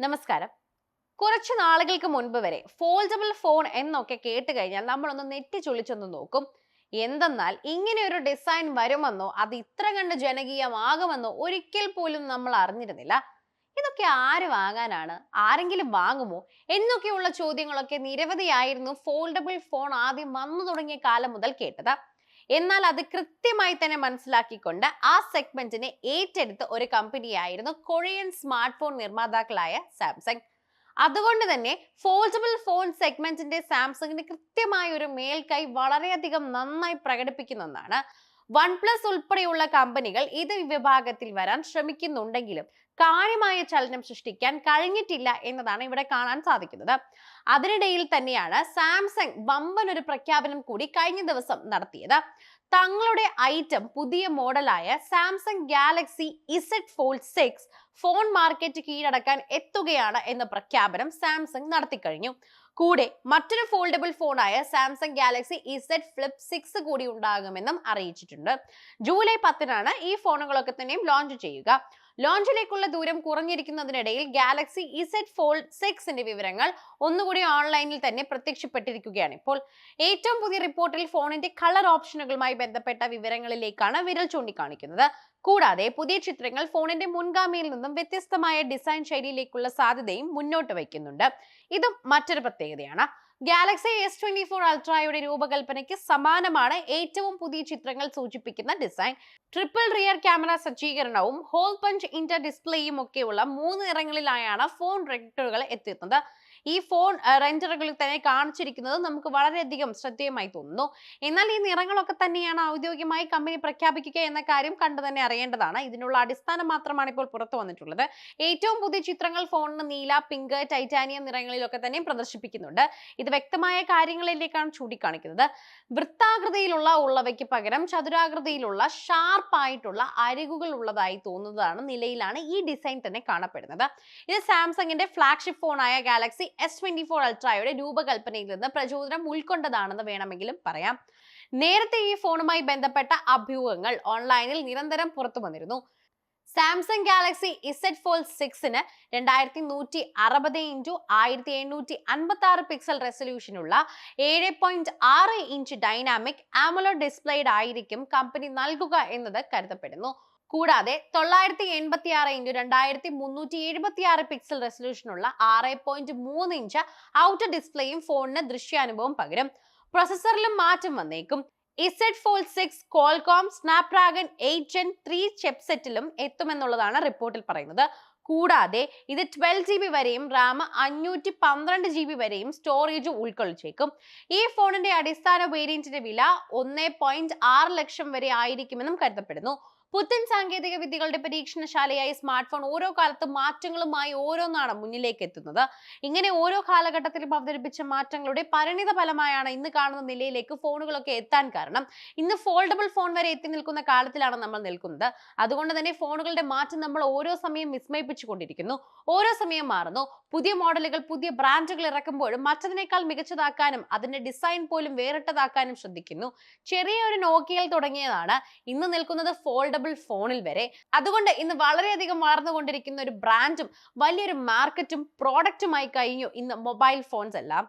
നമസ്കാരം. കുറച്ച് നാളുകൾക്ക് മുൻപ് വരെ ഫോൾഡബിൾ ഫോൺ എന്നൊക്കെ കേട്ട് കഴിഞ്ഞാൽ നമ്മളൊന്ന് നെറ്റി ചുളിച്ചൊന്ന് നോക്കും. എന്തെന്നാൽ ഇങ്ങനെ ഒരു ഡിസൈൻ വരുമെന്നോ അത് ഇത്ര കണ്ട് ജനകീയമാകുമെന്നോ ഒരിക്കൽ പോലും നമ്മൾ അറിഞ്ഞിരുന്നില്ല. ഇതൊക്കെ ആര് വാങ്ങാനാണ്? ആരെങ്കിലും വാങ്ങുമോ? എന്നൊക്കെയുള്ള ചോദ്യങ്ങളൊക്കെ നിരവധിയായിരുന്നു ഫോൾഡബിൾ ഫോൺ ആദ്യം വന്നു തുടങ്ങിയ കാലം മുതൽ കേട്ടത്. എന്നാൽ അത് കൃത്യമായി തന്നെ മനസ്സിലാക്കിക്കൊണ്ട് ആ സെഗ്മെന്റിനെ ഏറ്റെടുത്ത ഒരു കമ്പനിയായിരുന്നു കൊറിയൻ സ്മാർട്ട് ഫോൺ നിർമ്മാതാക്കളായ സാംസങ് അതുകൊണ്ട് തന്നെ ഫോൾഡബിൾ ഫോൺ സെഗ്മെന്റിന്റെ സാംസങ്ങിന് കൃത്യമായ ഒരു മേൽക്കൈ വളരെയധികം നന്നായി പ്രകടിപ്പിക്കുന്ന ഒന്നാണ്. വൺ പ്ലസ് ഉൾപ്പെടെയുള്ള കമ്പനികൾ ഇത് വിഭാഗത്തിൽ വരാൻ ശ്രമിക്കുന്നുണ്ടെങ്കിലും കാര്യമായ ചലനം സൃഷ്ടിക്കാൻ കഴിഞ്ഞിട്ടില്ല എന്നതാണ് ഇവിടെ കാണാൻ സാധിക്കുന്നത്. അതിനിടയിൽ തന്നെയാണ് സാംസങ് വമ്പൻ ഒരു പ്രഖ്യാപനം കൂടി കഴിഞ്ഞ ദിവസം നടത്തിയത്. തങ്ങളുടെ ഐറ്റം പുതിയ മോഡലായ Samsung Galaxy Z fold six phone market കീഴടക്കാൻ എത്തുകയാണ് എന്ന പ്രഖ്യാപനം സാംസങ് നടത്തിക്കഴിഞ്ഞു. കൂടെ മറ്റൊരു foldable ഫോണായ Samsung Galaxy Z flip six കൂടി ഉണ്ടാകുമെന്നും അറിയിച്ചിട്ടുണ്ട്. ജൂലൈ പത്തിനാണ് ഈ ഫോണുകളൊക്കെ തന്നെയും ലോഞ്ച് ചെയ്യുക. ലോഞ്ചിലേക്കുള്ള ദൂരം കുറഞ്ഞിരിക്കുന്നതിനിടയിൽ ഗാലക്സി ഇസെഡ് ഫോൾഡ് സിക്സിന്റെ വിവരങ്ങൾ ഒന്നുകൂടി ഓൺലൈനിൽ തന്നെ പ്രത്യക്ഷപ്പെട്ടിരിക്കുകയാണ്. ഇപ്പോൾ ഏറ്റവും പുതിയ റിപ്പോർട്ടിൽ ഫോണിന്റെ കളർ ഓപ്ഷനുകളുമായി ബന്ധപ്പെട്ട വിവരങ്ങളിലേക്കാണ് വിരൽ ചൂണ്ടിക്കാണിക്കുന്നത്. കൂടാതെ പുതിയ ചിത്രങ്ങൾ ഫോണിന്റെ മുൻഗാമിയിൽ നിന്നും വ്യത്യസ്തമായ ഡിസൈൻ ശൈലിയിലേക്കുള്ള സാധ്യതയും മുന്നോട്ട് വയ്ക്കുന്നുണ്ട്. ഇതും മറ്റൊരു പ്രത്യേകതയാണ്. ഗാലക്സി എസ് ട്വന്റി ഫോർ അൾട്രായുടെ രൂപകൽപ്പനയ്ക്ക് സമാനമാണ് ഏറ്റവും പുതിയ ചിത്രങ്ങൾ സൂചിപ്പിക്കുന്ന ഡിസൈൻ. ട്രിപ്പിൾ റിയർ ക്യാമറ സജ്ജീകരണവും ഹോൾ പഞ്ച് ഇന്റർ ഡിസ്പ്ലേയും ഒക്കെയുള്ള മൂന്ന് നിറങ്ങളിലായാണ് ഫോൺ റെക്ടറുകൾ എത്തുന്നത് ഈ ഫോൺ റെന്ററുകളിൽ തന്നെ കാണിച്ചിരിക്കുന്നത് നമുക്ക് വളരെയധികം ശ്രദ്ധേയമായി തോന്നുന്നു. എന്നാൽ ഈ നിറങ്ങളൊക്കെ തന്നെയാണ് ഔദ്യോഗികമായി കമ്പനി പ്രഖ്യാപിക്കുക എന്ന കാര്യം കണ്ടു തന്നെ അറിയേണ്ടതാണ്. ഇതിനുള്ള അടിസ്ഥാനം മാത്രമാണ് ഇപ്പോൾ പുറത്തു വന്നിട്ടുള്ളത്. ഏറ്റവും പുതിയ ചിത്രങ്ങൾ ഫോണിന് നീല പിങ്ക് ടൈറ്റാനിയം നിറങ്ങളിലൊക്കെ തന്നെ പ്രദർശിപ്പിക്കുന്നുണ്ട്. ഇത് വ്യക്തമായ കാര്യങ്ങളിലേക്കാണ് ചൂണ്ടിക്കാണിക്കുന്നത്. വൃത്താകൃതിയിലുള്ള ഉള്ളവയ്ക്ക് പകരം ചതുരാകൃതിയിലുള്ള ഷാർപ്പായിട്ടുള്ള അരികുകൾ ഉള്ളതായി തോന്നുന്നതാണ് നിലയിലാണ് ഈ ഡിസൈൻ തന്നെ കാണപ്പെടുന്നത്. ഇത് സാംസങ്ങിന്റെ ഫ്ലാഗ്ഷിപ്പ് ഫോണായ ഗാലക്സി എസ് ട്വന്റി ഫോർ അൾട്രയുടെ രൂപകൽപ്പനയിൽ നിന്ന് പ്രചോദനം ഉൾക്കൊണ്ടതാണെന്ന് വേണമെങ്കിലും പറയാം. നേരത്തെ ഈ ഫോണുമായി ബന്ധപ്പെട്ട അഭ്യൂഹങ്ങൾ ഓൺലൈനിൽ നിരന്തരം പുറത്തു വന്നിരുന്നു. സാംസങ് ഗാലക്സി ഇസെറ്റ് ഫോൾ സിക്സിന് രണ്ടായിരത്തി നൂറ്റി അറുപത് ഇന്റു ആയിരത്തി എണ്ണൂറ്റി അൻപത്തി ആറ് പിക്സൽ റെസൊല്യൂഷനുള്ള ഏഴ് പോയിന്റ് ആറ് ഇഞ്ച് ഡൈനാമിക് ആമലോ ഡിസ്പ്ലേഡ് ആയിരിക്കും കമ്പനി നൽകുക എന്നത് കരുതപ്പെടുന്നു. കൂടാതെ തൊള്ളായിരത്തി എൺപത്തി ആറ് ഇന്റു രണ്ടായിരത്തി മുന്നൂറ്റി എഴുപത്തി ആറ് പിക്സൽ റെസൊല്യൂഷനുള്ള ആറ് പോയിന്റ് മൂന്ന് ഇഞ്ച് ഔട്ടർ ഡിസ്പ്ലേയും ഫോണിന് ദൃശ്യാനുഭവം പകരും. പ്രൊസസറിലും മാറ്റം വന്നേക്കും. Z fold six Qualcomm Snapdragon eight gen three ചെപ്സെറ്റിലും എത്തുമെന്നുള്ളതാണ് റിപ്പോർട്ടിൽ പറയുന്നത്. കൂടാതെ ഇത് ട്വൽവ് ജി ബി വരെയും റാം അഞ്ഞൂറ്റി പന്ത്രണ്ട് ജി ബി വരെയും സ്റ്റോറേജ് ഉൾക്കൊള്ളിച്ചേക്കും. ഈ ഫോണിന്റെ അടിസ്ഥാന വേരിയന്റിന്റെ വില ഒന്ന് പോയിന്റ് ആറ് ലക്ഷം വരെ ആയിരിക്കുമെന്നും കരുതപ്പെടുന്നു. പുത്തൻ സാങ്കേതിക വിദ്യകളുടെ പരീക്ഷണശാലയായി സ്മാർട്ട് ഫോൺ ഓരോ കാലത്തും മാറ്റങ്ങളുമായി ഓരോന്നാണ് മുന്നിലേക്ക് എത്തുന്നത് ഇങ്ങനെ ഓരോ കാലഘട്ടത്തിലും അവതരിപ്പിച്ച മാറ്റങ്ങളുടെ പരിണിത ഫലമായാണ് ഇന്ന് കാണുന്ന നിലയിലേക്ക് ഫോണുകളൊക്കെ എത്താൻ കാരണം. ഇന്ന് ഫോൾഡബിൾ ഫോൺ വരെ എത്തി നിൽക്കുന്ന കാലത്തിലാണ് നമ്മൾ നിൽക്കുന്നത്. അതുകൊണ്ട് തന്നെ ഫോണുകളുടെ മാറ്റം നമ്മൾ ഓരോ സമയം വിസ്മയിപ്പിച്ചുകൊണ്ടിരിക്കുന്നു. ഓരോ സമയം മാറുന്നു. പുതിയ മോഡലുകൾ പുതിയ ബ്രാൻഡുകൾ ഇറക്കുമ്പോഴും മറ്റതിനേക്കാൾ മികച്ചതാക്കാനും അതിന്റെ ഡിസൈൻ പോലും വേറിട്ടതാക്കാനും ശ്രദ്ധിക്കുന്നു. ചെറിയ ഒരു നോക്കിയൽ തുടങ്ങിയതാണ്. ഇന്ന് നിൽക്കുന്നത് ഫോൾഡബിൾ ഫോണിൽ വരെ. അതുകൊണ്ട് ഇന്ന് വളരെയധികം വളർന്നുകൊണ്ടിരിക്കുന്ന ഒരു ബ്രാൻഡും വലിയൊരു മാർക്കറ്റും പ്രോഡക്റ്റുമായി കഴിഞ്ഞു ഇന്ന് മൊബൈൽ ഫോൺസ് എല്ലാം.